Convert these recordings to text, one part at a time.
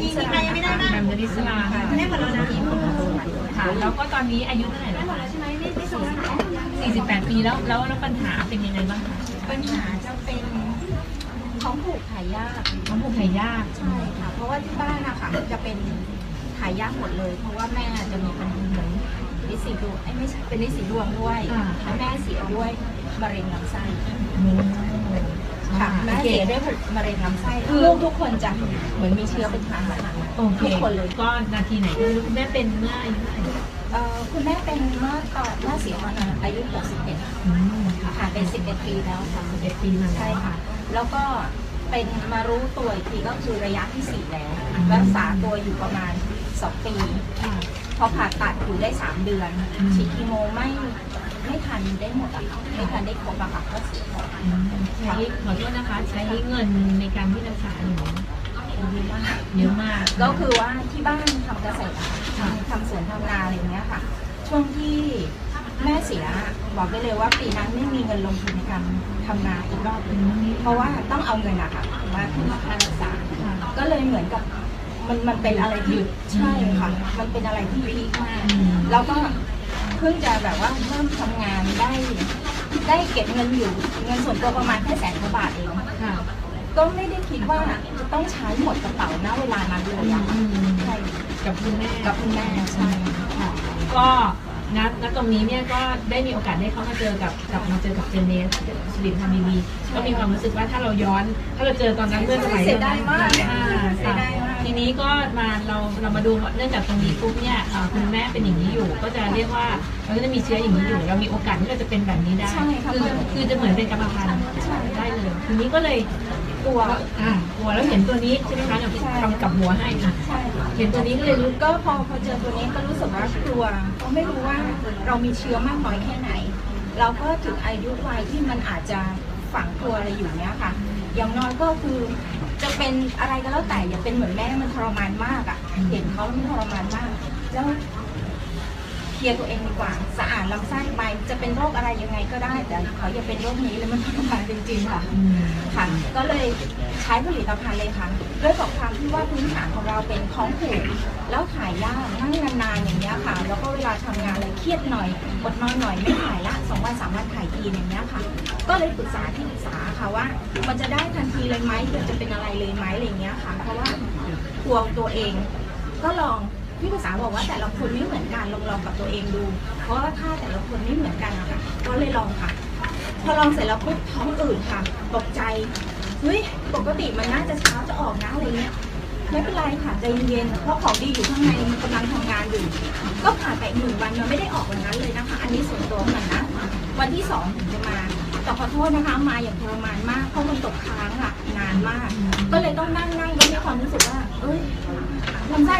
มีมีใครยังไม่ได้บ้างแมมเบอริสลาค่ะได้หมดแล้วนะค่ะแล้วก็ตอนนี้อายุเท่าไหร่แล้วหมดแล้วใช่ไหมไม่ไม่ส่งแล้ว48 ปีแล้วแล้วแล้วปัญหาเป็นยังไงบ้างคะปัญหาจะเป็นท้องผูกถ่ายยากน้องผูกไข่ยากใช่ค่ะ เพราะว่าที่บ้านนะคะจะเป็นถ่ายยากหมดเลย เพราะว่าแม่จะมีปัญหาเหมือนลิสีดวงไอ้ยไม่ใช่เป็นลิสีดวงด้วยแล้วแม่เสียด้วยมะเร็งลำไส้อืม ค่ะแม่โอเคเสียด้วยมะเร็งลำไส้ลูกทุกคนจะเหมือนมีเชื้อเป็นทางหลังโอเคทุกคนเลยก็นาทีไหนก็ไม่รู้คุณแม่เป็นเมื่ออายุเท่าไหร่เอ่อคุณแม่เป็นเมื่อตอนแม่เสียมาอายุ61อืมค่ะค่ะเป็น 11 ปีแล้วค่ะ11 ปีมาแล้วใช่ค่ะ แล้วก็เป็นมารู้ตัวอีกทีก็คือระยะที่ 4 แล้วอืมรักษาตัวอยู่ประมาณ 2 ปีค่ะพอผ่าตัดอยู่ได้ 3 เดือนอืมฉีดคีโมไม่ ไม่ทันได้หมดอะค่ะไม่ทันได้ครบอะค่ะก็เสียไปอืมใช้ขอโทษนะคะ ใช้เงินในการที่รักษาอยู่เยอะมากเยอะมากก็คือว่าที่บ้านทำเกษตรอะค่ะค่ะทำสวนทำนาอะไรอย่างเงี้ยค่ะ ช่วงที่แม่เสียบอกได้เลยว่าปีนั้นไม่มีเงินลงทุนในการทำนาอีกรอบหอืนึ่งมเพราะว่าต้องเอาเงินอะค่ะมาขึ้นมาค่ารักษาค่ะก็เลยเหมือนกับมันมันเป็นอะไรที่ใช่ค่ะ มันเป็นอะไรที่พีคมากอืมแล้วก็ เพิ่งจะแบบว่าเริ่มทำงานได้ ได้เก็บเงินอยู่เงินส่วนตัวประมาณแค่แสนกว่าบาทเองค่ะ ก็ไม่ได้คิดว่าจะต้องใช้หมดกระเป๋าณเวลานั้นเลยอะอืมใช่กับคุณแม่กับคุณแม่ใช่ค่ะก็ ณณตรงนี้เนี่ยก็ได้มีโอกาสได้เข้ามาเจอกับกับมาเจอกับเจนเนสสิริธานีวีก็มีความรู้สึกว่าถ้าเราย้อน ถ้าเราเจอตอนนั้นเมื่อสมัยเสียดายมากอ่เสียดายมากทีนี้ก็มาเราเรามาดูเนื่องจากตรงนี้ปุ๊บเนี่ยเอ่อคุณแม่เป็นอย่างนี้อยู่ ก็จะเรียกว่าเราก็จะมีเชื้ออย่างนี้อยู่ เรามีโอกาสที่เราจะเป็นแบบนี้ได้ใช่ค่ะคือคือจะเหมือนเป็นกรรมพันธุ์ใช่ได้เลยทีนี้ก็เลย กลัวอ่ากลัวแล้วเห็นตัวนี้ใช่ไหมคะเดี๋ยวใช่ทำกับหัวให้ค่ะใช่ค่ะเห็นตัวนี้ก็เลยรู้ก็พอพอเจอตัวนี้ก็รู้สึกว่ากลัวเพราะไม่รู้ว่าเรามีเชื้อมากน้อยแค่ไหน เราก็ถึงอายุวัยที่มันอาจจะฝังตัวอะไรอยู่เนี้ยค่ะ อย่างน้อยก็คือจะเป็นอะไรก็แล้วแต่อย่าเป็นเหมือนแม่มันทรมานมากอะ่ะ เห็นเขาแล้วมันทรมานมาก แล้ว เคลียร์ตัวเองดีกว่าสะอาดลำไส้ไปจะเป็นโรคอะไรยังไงก็ได้ แต่ขาอย่าเป็นโรคนี้เลยมันทรมานจริงๆค่ะค่ะ ก็เลยใช้ผลิตภัณฑ์เลยค่ะด้วยกับความที่ว่าพื้นฐานของเราเป็นท้องผูกแล้วถ่ายยากนั่งนานๆอย่างเงี้ยค่ะ แล้วก็เวลาทำงานอะไรเครียดหน่อยอดนอนหน่อยไม่ถ่ายละสองวันสามวันถ่ายทีอย่างเงี้ยค่ะ ก็เลยปรึกษาที่ปรึกษาค่ะว่า มันจะได้ทันทีเลยไหมหรือจะเป็นอะไรเลยไหมอะไรเงี้ยค่ะ เพราะว่ากลัวตัวเอง ก็ลอง พี่ภาษาบอกว่าแต่ละคนไม่เหมือนกันลองลองกับตัวเองดู เพราะว่าถ้าแต่ละคนไม่เหมือนกันอะค่ะก็เลยลองค่ะ พอลองเสร็จแล้วปุ๊บท้องอืดค่ะ ตกใจเฮ้ยปกติมันน่าจะเช้าจะออกนะอะไรเงี้ยไม่เป็นไรค่ะใจเย็นๆเพราะของดีอยู่ข้างในมันกำลังทำงานอยู่ ก็ผ่านไปหนึ่งวันมันไม่ได้ออกวันนั้นเลยนะคะ อันนี้ส่วนตัวมันนะวันที่สองถึงจะมาแต่ขอโทษนะคะมาอย่างทรมานมากเพราะมันตกค้างอะนานมาก ก็เลยต้องนั่งนั่งแล้วมีความรู้สึกว่า เอ้ย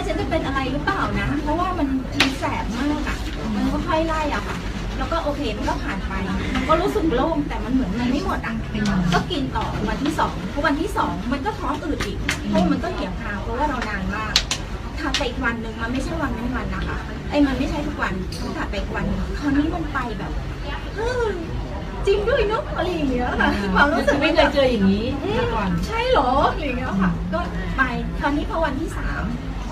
ฉันจะเป็นอะไรหรือเปล่านะ เพราะว่ามันมันแสบมากอะมันก็ค่อยไล่อะค่ะ แล้วก็โอเคมันก็ผ่านไป มันก็รู้สึกโล่งแต่มันเหมือนมันไม่หมดอะ ก็กินต่อวันที่สองพอวันที่สองมันก็ท้องอืดอีก เพราะมันก็เหี่ยวคาวเพราะว่าเรานานมากถัดไปอีกวันหนึ่งมันไม่ใช่วันนั้นวันนะคะ ไอ้มันไม่ใช่ทุกวันมันถัดไปอีกวันหนึ่งคราวนี้มันไปแบบเฮ้ยจริงด้วยเนาะอะไรอย่างเงี้ยค่ะความรู้สึกไม่เคยเจออย่างนี้มาก่อน ใช่เหรออะไรอย่างเงี้ยค่ะ ก็ไปคราวนี้พอวันที่สาม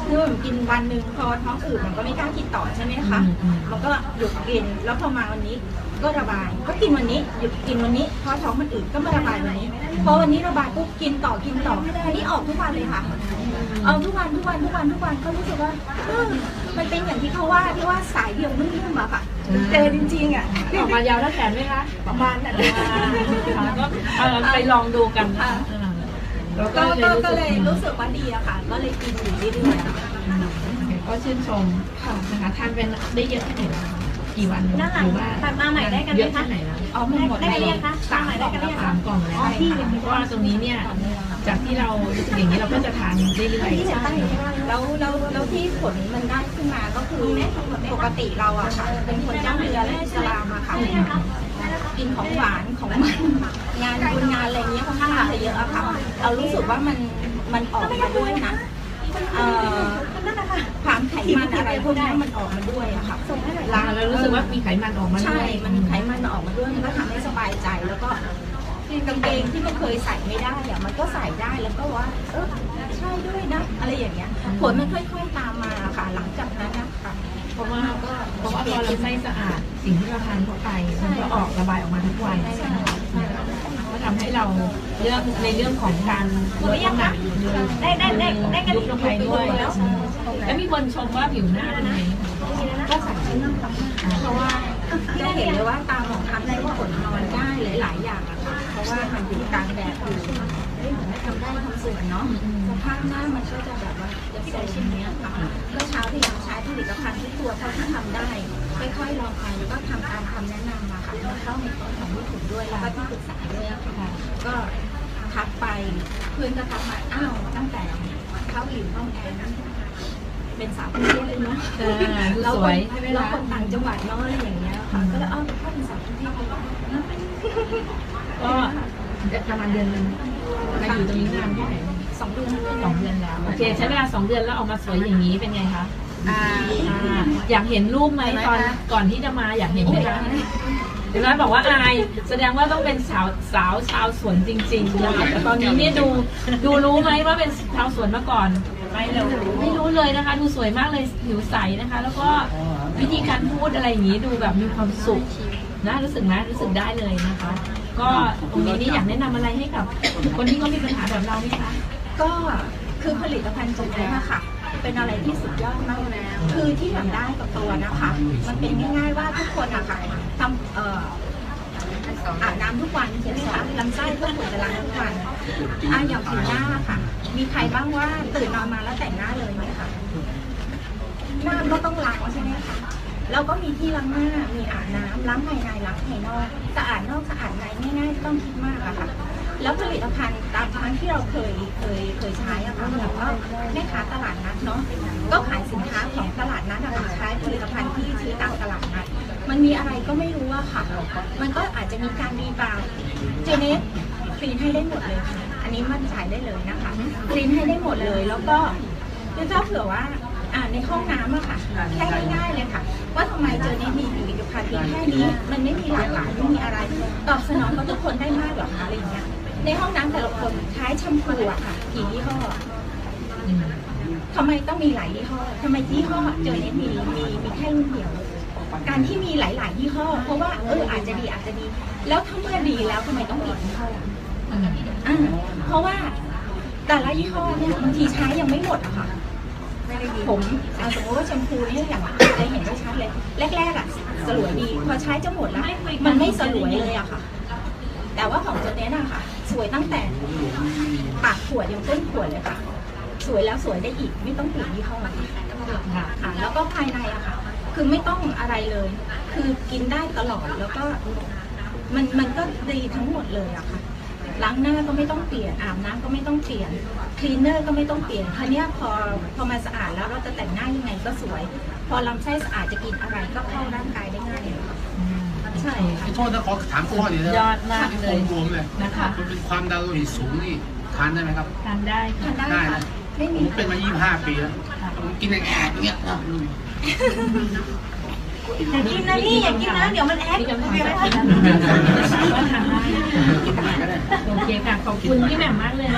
คือมันกินวันหนึ่งพอท้องอืดมันก็ไม่กล้ากินต่อใช่ไหมคะอืมอืม มันก็หยุดกินแล้วพอมาวันนี้ก็ระบาย ก็กินวันนี้หยุดกินวันนี้พอท้องมันอืดก็มาระบายวันนี้พอวันนี้ระบายปุ๊บกินต่อกินต่ออันนี้ออกทุกวันเลยค่ะ เอาทุกวันทุกวันทุกวันทุกวันก็รู้สึกว่าเออมันเป็นอย่างที่เขาว่าที่ว่าสายเดียวนุ่มๆอะค่ะเจอจริงๆอะ ออกมายาวแล้วแขนไหมคะประมาณนั้นค่ะก็เอาไปลองดูกันค่ะอ่าแล้ว ก็ก็ก็เลยรู้รู้สึกสึกว่าดีอะค่ะ ก็เลยกินอยู่เรื่อยๆอะค่ะอืมก็ชื่นชมนะคะทานเป็นได้เยอะแค่ไหนแล้วคะกี่วันด้านหลังหรือว่าตัดมาใหม่ได้กันไหมคะเยอะแค่ไหนแล้วอ๋อมันหมดได้กันหรือยังคะสามได้กันหรือยังสามกล่องแล้วอ๋อพี่เพราะว่าตรงนี้เนี่ยจากที่เรารู้สึกอย่างนี้เราก็จะทานเรื่อยๆใช่แล้วแล้วแล้วที่ผลมันได้ขึ้นมาก็คือปกติเราอะค่ะ เป็นคนย่างเรือและอิสลามอะค่ะกินของหวานของมัน งานบุญงานอะไรเงี้ยค่อนข้างจะเยอะอะค่ะเรารู้สึกว่ามันมันออกมาด้วยนะเอ่อความไขมันอะไรพวกนี้มันออกมาด้วยอะค่ะเรารู้สึกว่ามีไขมันออกมาด้ใช่วยมันไขมันมันออกมาด้วยมันก็ทำให้สบายใจแล้วก็คือกางเกงที่มันเคยใส่ไม่ได้อะมันก็ใส่ได้แล้วก็ว่า เออใช่ด้วยนะ อะไรอย่างเงี้ยผลมันค่อยๆตามมาค่ะ หลังจากนั้นนะคะเพราะว่าเพราะว่าพอลำไส้สะอาดสิ่งที่เราทานเข้าไปมันก็ออกระบายออกมาทุกวัน ทำให้เราเรื่องในเรื่องของการลดน้ำหนักได้ได้ได้ได้กันยุบลงไปด้วยแล้วแล้วมีคนชมว่าผิวหน้าเป็นไงก็ใส่ชุดนั่งทำหน้าเพราะว่าจะเห็นเลยว่าตาหมองคล้ำได้ว่าอดนอนได้หลาย ๆ อย่างอะค่ะเพราะว่ามันอยู่กลางแดดอยู่เฮ้ยมันทำได้ทำสวนเนาะสภาพหน้ามันก็จะแบบว่าจะโซเชียลเนี้ค่ะก็เช้าที่เราใช้ผลิตภัณฑ์ทุกตัวเท่าที่ทำได้ ค่อยๆลองไปแล้วก็ทำตามคำแนะนำมาค่ะมันเข้าในคอร์สของผู้ถูกด้วยแล้วก็ที่ปรึกษาด้วยอะค่ะก็ทักไปเพื่อนก็ทักมาอ้าวตั้งแต่เข้าอยู่ห้องแอร์นั้นเป็นสาวกรุงเทพเลยเนาะเราควนเราคนต่างจังหวัดเนาะอะไรอย่างเงี้ยค่ะก็เลยเอ้าเข้าเป็นสาวกรุงเทพเลยเหรอก็ประมาณเดือนหนึงมาอยู่ตรงนี้นานแค่ไหนสองเดือนสองเดือนแล้วโอเคใช้เวลาสองเดือนแล้วออกมาสวยอย่างนี้เป็นไงคะ อ่าอ่าอยากเห็นรูปไหมตอนก่อนที่จะมาอยากเห็นไหมคะเดี๋ยวน้อยบอกว่าอาย แสดงว่าต้องเป็นสาวสาวชาวสวนจริงๆนะคะแต่ตอนนี้เนี่ยดูดูรู้ไหมว่าเป็นชาวสวนมาก่อน ไม่รู้ไม่รู้เลยนะคะ ดูสวยมากเลยผิวใสนะคะ แล้วก็วิธีการพูดอะไรอย่างนี้ดูแบบมีความสุขนะรู้สึกไหมรู้สึกได้เลยนะคะ ก็ตรงนี้นี่อยากแนะนำอะไรให้กับ คนที่เขามีปัญหาแบบเราไหมคะก็คือผลิตภัณฑ์จุดนี้ค่ะ เป็นอะไรที่สุดยอดมากแล้ว คือที่อยากได้กับตัวนะคะ มันเป็นง่ายๆว่าทุกคนอะค่ะทำเอ่ออาบน้ำทุกวันใช่ไหมคะลำไส้ก็ควรจะล้างทุกวันอะอย่างผิวหน้าค่ะ มีใครบ้างว่าตื่นนอนมาแล้วแต่งหน้าเลยไหมคะหน้าก็ต้องล้างใช่ไหมคะแล้วก็มีที่ล้างหน้า มีอาบน้ำล้างภายในล้างภายนอก สะอาดนอกสะอาดในง่ายๆ ต้องคิดมากอะค่ะ แล้วผลิตภัณฑ์านที่เราเคยเคยเคยใช้อะค่ะแบบว่าแม่ค้าตลาดนัดเนาะก็ขายสินค้าของตลาดนัดอะค่ะใช้ผลิตภัณฑ์ที่ซื้อตามตลาดนัดมันมีอะไรก็ไม่รู้อะค่ะ มันก็อาจจะมีการรีบาวด์เจเนสคลีนให้ได้หมดเลยค่ะ อันนี้มั่นใจได้เลยนะคะคลีนให้ได้หมดเลยแล้วก็ถ้าเผื่อว่าอ่าในห้องน้ำอะค่ะ แค่ง่ายๆเลยค่ะ ว่าทำไมเจอเนสมีผลิตภัณฑ์เพียงแค่นี้ มันไม่มีหลากหลายไม่มีอะไร ตอบสนองกับทุกคนได้มากหรอคะอะไรอย่างเงี้ย ในห้องน้ำแต่ละคนใช้แชมพูอะค่ะกี่ยี่ห้อทำไมต้องมีหลายยี่ห้อทำไมยี่ห้อเจอเน็ตมีมีมีแค่รุ่นเดียว การที่มีหลาย ๆ ยี่ห้อ เพราะว่าเอออาจจะดีอาจจะดี แล้วถ้าเมื่อดีแล้วทำไมต้องเปลี่ยนยี่ห้ออืมอ่าเพราะว่าแต่ละยี่ห้อเนี่ยบางทีใช้ยังไม่หมดอะค่ะผมอะสมมติว่าแชมพูเนี่ยอย่างจะเห็นได้ชัดเลย แรกๆอะสลวยดี พอใช้จะหมดแล้วมันไม่สลวยเลยอะค่ะ แต่ว่าของเจเน็ตอะค่ะ วยตั้งแต่ปากขวดยังต้นขวดเลยค่ะ สวยแล้วสวยได้อีกไม่ต้องเปลี่ยนยี่ห้อค่ะค่ะ แล้วก็ภายในอะค่ะ คือไม่ต้องอะไรเลย คือกินได้ตลอดแล้วก็มันมันก็ดีทั้งหมดเลยอะค่ะล้างหน้าก็ไม่ต้องเปลี่ยนอาบน้ำก็ไม่ต้องเปลี่ยนคลีนเนอร์ก็ไม่ต้องเปลี่ยนทีเนี้ยพอพอมาสะอาดแล้วเราจะแต่งหน้ายังไงก็สวย พอลำไส้สะอาดจะกินอะไรก็เข้าร่างกายได้ง่ายเลยค่ะ ใช่ค่ะ โทษนะขอถามข้อเดียวนะยอดมากเลยรวมๆเลยนะคะ มันเป็นความดันโลหิตสูงนี่ทานได้ไหมครับ ทานได้ค่ะทานได้ค่ะ ไม่ผมีมเป็นมา 25 ปีแล้วผมกินแอบๆอย่างเงี้ยนะอย่ากินนะนี่อย่ากินนะ เดี๋ยวมันแอคพี่กำลังโอเคไหมจะคะกินก็ทานได้กินอะไรก็ได้โอเคค่ะ ขอบคุณพี่แหม่มมากเลย